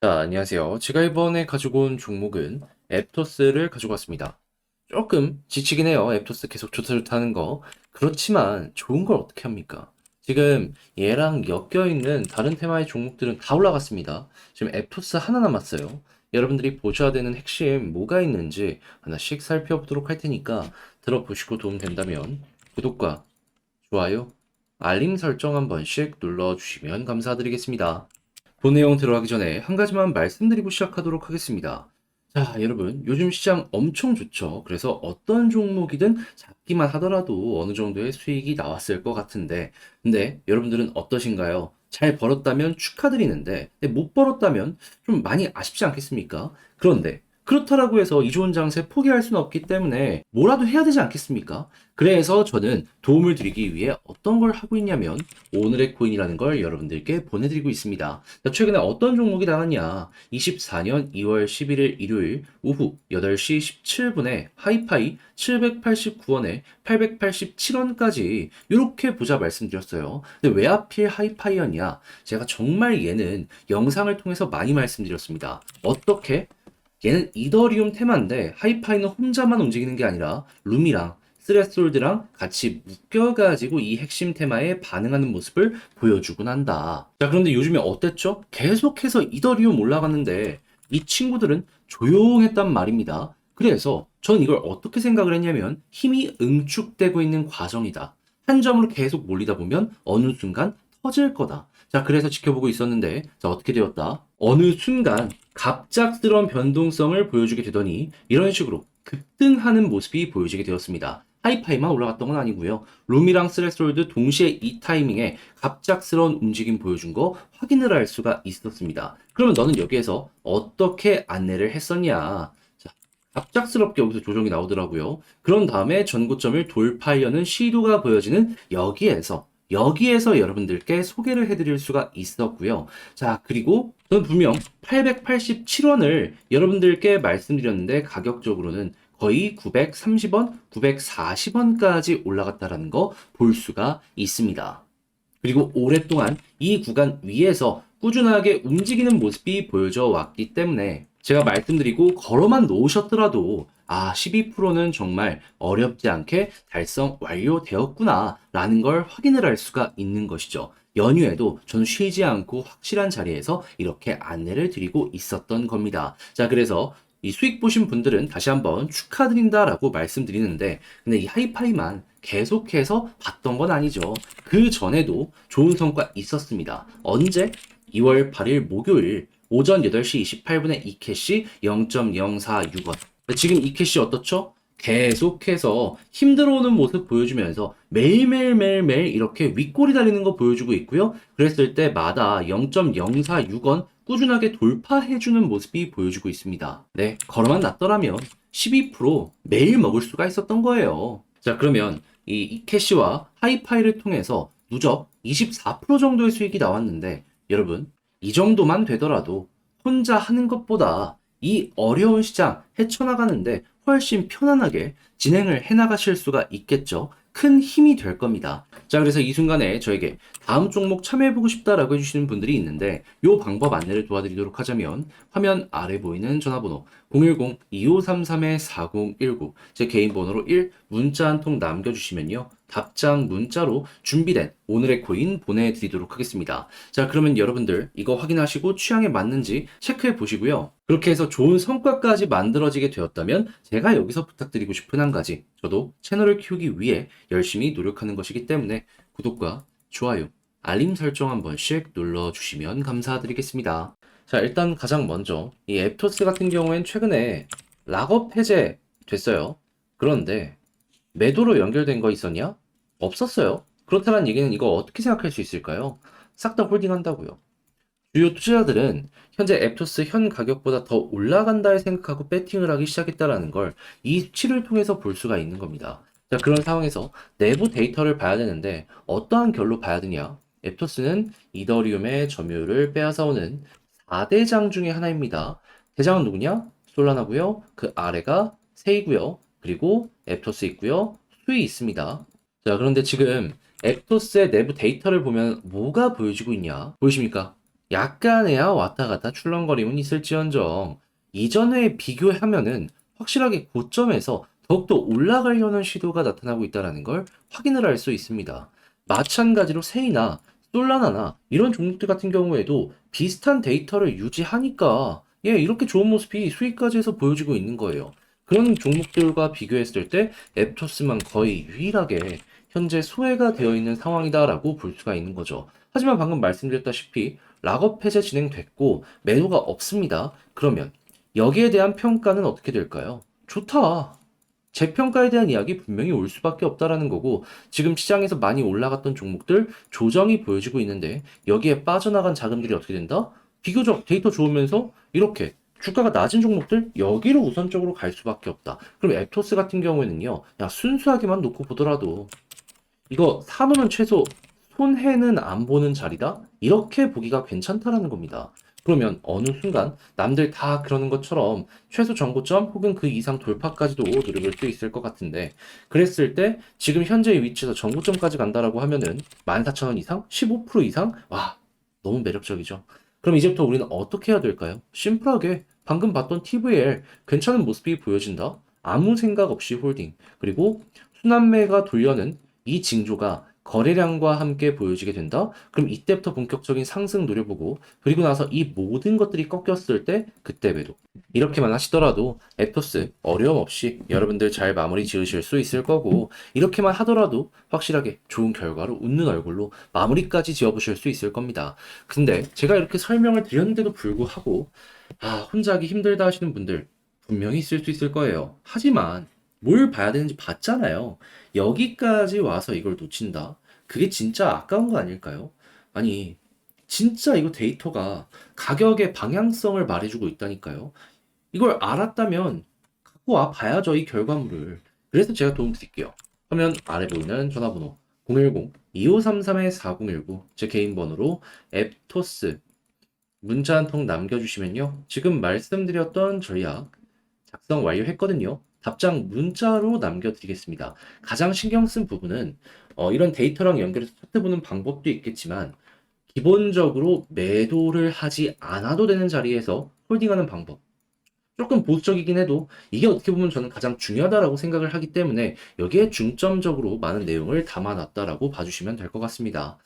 자, 안녕하세요. 제가 이번에 가지고 온 종목은 앱토스를 가지고 왔습니다. 조금 지치긴 해요. 앱토스 계속 좋다 좋다는 거. 그렇지만 좋은 걸 어떻게 합니까? 지금 얘랑 엮여 있는 다른 테마의 종목들은 다 올라갔습니다. 지금 앱토스 하나 남았어요. 여러분들이 보셔야 되는 핵심 뭐가 있는지 하나씩 살펴보도록 할 테니까 들어보시고 도움 된다면 구독과 좋아요, 알림 설정 한 번씩 눌러주시면 감사드리겠습니다. 본 내용 들어가기 전에 한 가지만 말씀드리고 시작하도록 하겠습니다. 자, 여러분, 요즘 시장 엄청 좋죠. 그래서 어떤 종목이든 잡기만 하더라도 어느 정도의 수익이 나왔을 것 같은데, 근데 여러분들은 어떠신가요? 잘 벌었다면 축하드리는데, 못 벌었다면 좀 많이 아쉽지 않겠습니까? 그런데, 그렇다라고 해서 이 좋은 장세 포기할 수는 없기 때문에 뭐라도 해야 되지 않겠습니까? 그래서 저는 도움을 드리기 위해 어떤 걸 하고 있냐면 오늘의 코인이라는 걸 여러분들께 보내드리고 있습니다. 자, 최근에 어떤 종목이 나왔냐? 24년 2월 11일 일요일 오후 8시 17분에 하이파이 789원에 887원까지 이렇게 보자 말씀드렸어요. 근데 왜 하필 하이파이였냐? 제가 정말 얘는 영상을 통해서 많이 말씀드렸습니다. 어떻게? 얘는 이더리움 테마인데 하이파이는 혼자만 움직이는 게 아니라 룸이랑 스레솔드랑 같이 묶여가지고 이 핵심 테마에 반응하는 모습을 보여주곤 한다. 자, 그런데 요즘에 어땠죠? 계속해서 이더리움 올라갔는데 이 친구들은 조용했단 말입니다. 그래서 전 이걸 어떻게 생각을 했냐면 힘이 응축되고 있는 과정이다. 한 점으로 계속 몰리다 보면 어느 순간 터질 거다. 자, 그래서 지켜보고 있었는데, 자, 어떻게 되었다? 어느 순간 갑작스러운 변동성을 보여주게 되더니 이런 식으로 급등하는 모습이 보여지게 되었습니다. 하이파이만 올라갔던 건 아니고요. 룸이랑 스레솔드 동시에 이 타이밍에 갑작스러운 움직임 보여준 거 확인을 할 수가 있었습니다. 그러면 너는 여기에서 어떻게 안내를 했었냐? 자, 갑작스럽게 여기서 조정이 나오더라고요. 그런 다음에 전고점을 돌파하려는 시도가 보여지는 여기에서 여기에서 여러분들께 소개를 해드릴 수가 있었고요. 자, 그리고 저는 분명 887원을 여러분들께 말씀드렸는데 가격적으로는 거의 930원, 940원까지 올라갔다라는 거 볼 수가 있습니다. 그리고 오랫동안 이 구간 위에서 꾸준하게 움직이는 모습이 보여져 왔기 때문에 제가 말씀드리고 걸어만 놓으셨더라도 아, 12%는 정말 어렵지 않게 달성 완료되었구나 라는 걸 확인을 할 수가 있는 것이죠. 연휴에도 저는 쉬지 않고 확실한 자리에서 이렇게 안내를 드리고 있었던 겁니다. 자, 그래서 이 수익 보신 분들은 다시 한번 축하드린다라고 말씀드리는데, 근데 이 하이파이만 계속해서 봤던 건 아니죠. 그 전에도 좋은 성과 있었습니다. 언제? 2월 8일 목요일 오전 8시 28분에 이 캐시 0.046원. 지금 이 캐시 어떻죠? 계속해서 힘들어오는 모습 보여주면서 매일매일 매일매일 이렇게 윗골이 달리는 거 보여주고 있고요. 그랬을 때마다 0.046원 꾸준하게 돌파해주는 모습이 보여주고 있습니다. 네, 걸어만 놨더라면 12% 매일 먹을 수가 있었던 거예요. 자, 그러면 이 이캐시와 하이파이를 통해서 누적 24% 정도의 수익이 나왔는데 여러분, 이 정도만 되더라도 혼자 하는 것보다 이 어려운 시장 헤쳐나가는데 훨씬 편안하게 진행을 해나가실 수가 있겠죠. 큰 힘이 될 겁니다. 자, 그래서 이 순간에 저에게 다음 종목 참여해보고 싶다라고 해주시는 분들이 있는데 이 방법 안내를 도와드리도록 하자면 화면 아래 보이는 전화번호 010-2533-4019 제 개인 번호로 1 문자 한 통 남겨주시면요. 답장 문자로 준비된 오늘의 코인 보내드리도록 하겠습니다. 자, 그러면 여러분들 이거 확인하시고 취향에 맞는지 체크해 보시고요. 그렇게 해서 좋은 성과까지 만들어지게 되었다면 제가 여기서 부탁드리고 싶은 한 가지 저도 채널을 키우기 위해 열심히 노력하는 것이기 때문에 구독과 좋아요, 알림 설정 한 번씩 눌러주시면 감사드리겠습니다. 자, 일단 가장 먼저 이 앱토스 같은 경우엔 최근에 락업 해제 됐어요. 그런데 매도로 연결된 거 있었냐? 없었어요. 그렇다는 얘기는 이거 어떻게 생각할 수 있을까요? 싹 다 홀딩 한다고요. 주요 투자자들은 현재 앱토스 현 가격보다 더 올라간다 생각하고 배팅을 하기 시작했다라는 걸 이 수치를 통해서 볼 수가 있는 겁니다. 자, 그런 상황에서 내부 데이터를 봐야 되는데 어떠한 결로 봐야 되냐? 앱토스는 이더리움의 점유율을 빼앗아오는 4대장 중에 하나입니다. 대장은 누구냐? 솔라나고요. 그 아래가 세이고요. 그리고 앱토스 있고요. 수이 있습니다. 자, 그런데 지금 앱토스의 내부 데이터를 보면 뭐가 보여지고 있냐? 보이십니까? 약간에야 왔다 갔다 출렁거림은 있을지언정 이전에 비교하면은 확실하게 고점에서 더욱더 올라가려는 시도가 나타나고 있다는 걸 확인을 할 수 있습니다. 마찬가지로 세이나 솔라나나 이런 종목들 같은 경우에도 비슷한 데이터를 유지하니까 예, 이렇게 좋은 모습이 수익까지 해서 보여지고 있는 거예요. 그런 종목들과 비교했을 때 앱토스만 거의 유일하게 현재 소외가 되어 있는 상황이다라고 볼 수가 있는 거죠. 하지만 방금 말씀드렸다시피 락업 해제 진행됐고 매도가 없습니다. 그러면 여기에 대한 평가는 어떻게 될까요? 좋다. 재평가에 대한 이야기 분명히 올 수밖에 없다라는 거고 지금 시장에서 많이 올라갔던 종목들 조정이 보여지고 있는데 여기에 빠져나간 자금들이 어떻게 된다? 비교적 데이터 좋으면서 이렇게 주가가 낮은 종목들 여기로 우선적으로 갈 수밖에 없다. 그럼 앱토스 같은 경우에는요. 야 순수하게만 놓고 보더라도 이거 사놓으면 최소 손해는 안 보는 자리다? 이렇게 보기가 괜찮다라는 겁니다. 그러면 어느 순간 남들 다 그러는 것처럼 최소 정고점 혹은 그 이상 돌파까지도 노려볼 수 있을 것 같은데 그랬을 때 지금 현재의 위치에서 정고점까지 간다라고 하면은 14,000원 이상? 15% 이상? 와 너무 매력적이죠. 그럼 이제부터 우리는 어떻게 해야 될까요? 심플하게 방금 봤던 TVL 괜찮은 모습이 보여진다. 아무 생각 없이 홀딩. 그리고 순환매가 돌려는 이 징조가 거래량과 함께 보여지게 된다? 그럼 이때부터 본격적인 상승 노려보고, 그리고 나서 이 모든 것들이 꺾였을 때, 그때 매도. 이렇게만 하시더라도, 앱토스 어려움 없이 여러분들 잘 마무리 지으실 수 있을 거고, 이렇게만 하더라도 확실하게 좋은 결과로 웃는 얼굴로 마무리까지 지어보실 수 있을 겁니다. 근데 제가 이렇게 설명을 드렸는데도 불구하고, 아, 혼자 하기 힘들다 하시는 분들 분명히 있을 수 있을 거예요. 하지만, 뭘 봐야 되는지 봤잖아요. 여기까지 와서 이걸 놓친다? 그게 진짜 아까운 거 아닐까요? 아니, 진짜 이거 데이터가 가격의 방향성을 말해주고 있다니까요. 이걸 알았다면 갖고 와 봐야죠, 이 결과물을. 그래서 제가 도움 드릴게요. 화면 아래 보이는 전화번호 010-2533-4019 제 개인 번호로 앱토스 문자 한 통 남겨주시면요. 지금 말씀드렸던 전략 작성 완료했거든요. 답장 문자로 남겨드리겠습니다. 가장 신경 쓴 부분은 어, 이런 데이터랑 연결해서 차트 보는 방법도 있겠지만 기본적으로 매도를 하지 않아도 되는 자리에서 홀딩하는 방법. 조금 보수적이긴 해도 이게 어떻게 보면 저는 가장 중요하다라고 생각을 하기 때문에 여기에 중점적으로 많은 내용을 담아놨다라고 봐주시면 될 것 같습니다.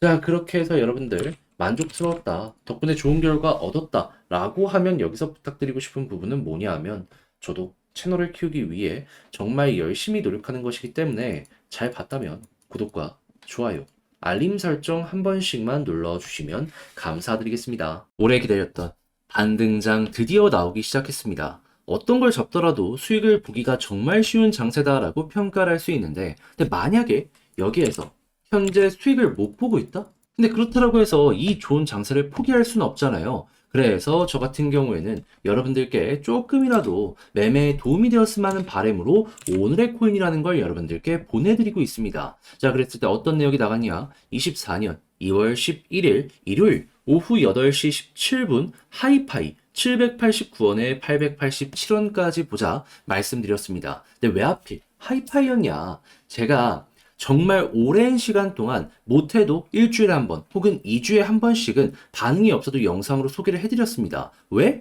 자, 그렇게 해서 여러분들 만족스러웠다. 덕분에 좋은 결과 얻었다. 라고 하면 여기서 부탁드리고 싶은 부분은 뭐냐 하면 저도 채널을 키우기 위해 정말 열심히 노력하는 것이기 때문에 잘 봤다면 구독과 좋아요, 알림 설정 한 번씩만 눌러주시면 감사드리겠습니다. 오래 기다렸던 반등장 드디어 나오기 시작했습니다. 어떤 걸 잡더라도 수익을 보기가 정말 쉬운 장세다라고 평가를 할 수 있는데, 근데 만약에 여기에서 현재 수익을 못 보고 있다? 근데 그렇다라고 해서 이 좋은 장세를 포기할 수는 없잖아요. 그래서 저 같은 경우에는 여러분들께 조금이라도 매매에 도움이 되었으면 하는 바람으로 오늘의 코인이라는 걸 여러분들께 보내드리고 있습니다. 자, 그랬을 때 어떤 내역이 나갔냐? 24년 2월 11일 일요일 오후 8시 17분 하이파이 789원에 887원까지 보자 말씀드렸습니다. 근데 왜 하필 하이파이였냐? 제가 정말 오랜 시간 동안 못해도 일주일에 한 번 혹은 2주에 한 번씩은 반응이 없어도 영상으로 소개를 해드렸습니다. 왜?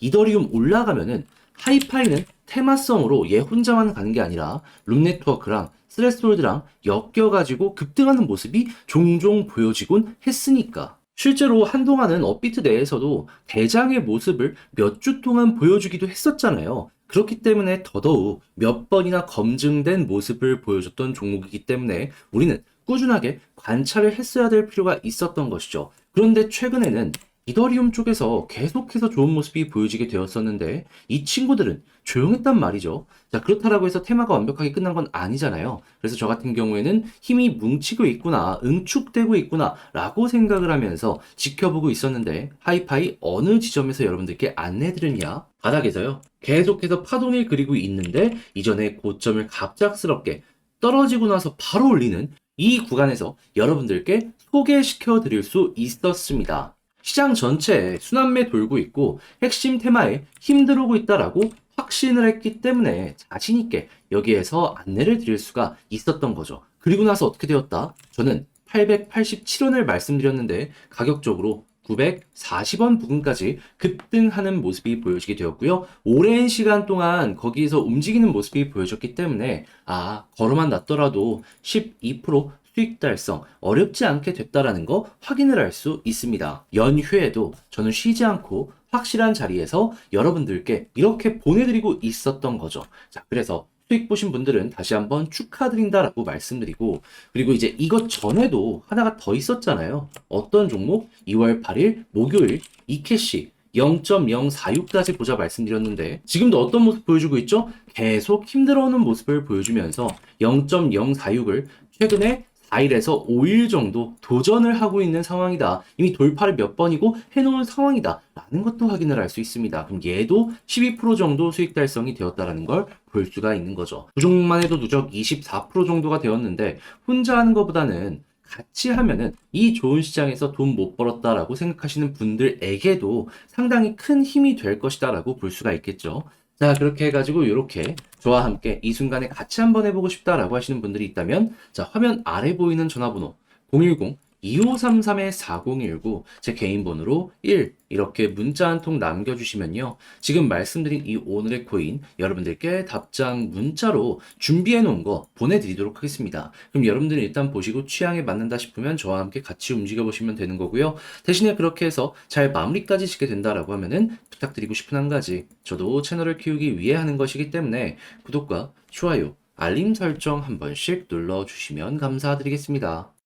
이더리움 올라가면은 하이파이는 테마성으로 얘 혼자만 가는 게 아니라 룸네트워크랑 스레스홀드랑 엮여가지고 급등하는 모습이 종종 보여지곤 했으니까. 실제로 한동안은 업비트 내에서도 대장의 모습을 몇 주 동안 보여주기도 했었잖아요. 그렇기 때문에 더더욱 몇 번이나 검증된 모습을 보여줬던 종목이기 때문에 우리는 꾸준하게 관찰을 했어야 될 필요가 있었던 것이죠. 그런데 최근에는 이더리움 쪽에서 계속해서 좋은 모습이 보여지게 되었었는데 이 친구들은 조용했단 말이죠. 자, 그렇다라고 해서 테마가 완벽하게 끝난 건 아니잖아요. 그래서 저 같은 경우에는 힘이 뭉치고 있구나, 응축되고 있구나, 라고 생각을 하면서 지켜보고 있었는데, 하이파이 어느 지점에서 여러분들께 안내드렸냐? 바닥에서요. 계속해서 파동을 그리고 있는데, 이전에 고점을 갑작스럽게 떨어지고 나서 바로 올리는 이 구간에서 여러분들께 소개시켜 드릴 수 있었습니다. 시장 전체에 순환매 돌고 있고 핵심 테마에 힘 들어오고 있다라고 확신을 했기 때문에 자신있게 여기에서 안내를 드릴 수가 있었던 거죠. 그리고 나서 어떻게 되었다? 저는 887원을 말씀드렸는데 가격적으로 940원 부근까지 급등하는 모습이 보여지게 되었고요. 오랜 시간 동안 거기에서 움직이는 모습이 보여졌기 때문에 아, 걸어만 놨더라도 12% 수익 달성 어렵지 않게 됐다라는 거 확인을 할 수 있습니다. 연휴에도 저는 쉬지 않고 확실한 자리에서 여러분들께 이렇게 보내드리고 있었던 거죠. 자, 그래서 수익 보신 분들은 다시 한번 축하드린다라고 말씀드리고 그리고 이제 이것 전에도 하나가 더 있었잖아요. 어떤 종목? 2월 8일 목요일 이캐시 0.046까지 보자 말씀드렸는데 지금도 어떤 모습 보여주고 있죠? 계속 힘들어오는 모습을 보여주면서 0.046을 최근에 4일에서 5일 정도 도전을 하고 있는 상황이다. 이미 돌파를 몇 번이고 해놓은 상황이다. 라는 것도 확인을 할 수 있습니다. 그럼 얘도 12% 정도 수익 달성이 되었다라는 걸 볼 수가 있는 거죠. 그 종목만 해도 누적 24% 정도가 되었는데 혼자 하는 것보다는 같이 하면은 이 좋은 시장에서 돈 못 벌었다라고 생각하시는 분들에게도 상당히 큰 힘이 될 것이다라고 볼 수가 있겠죠. 자, 그렇게 해가지고 이렇게 저와 함께 이 순간에 같이 한번 해보고 싶다라고 하시는 분들이 있다면 자, 화면 아래 보이는 전화번호 010 2533-4019 제 개인 번호로 1 이렇게 문자 한 통 남겨주시면요. 지금 말씀드린 이 오늘의 코인 여러분들께 답장 문자로 준비해 놓은 거 보내드리도록 하겠습니다. 그럼 여러분들은 일단 보시고 취향에 맞는다 싶으면 저와 함께 같이 움직여 보시면 되는 거고요. 대신에 그렇게 해서 잘 마무리까지 짓게 된다라고 하면은 부탁드리고 싶은 한 가지 저도 채널을 키우기 위해 하는 것이기 때문에 구독과 좋아요, 알림 설정 한 번씩 눌러주시면 감사드리겠습니다.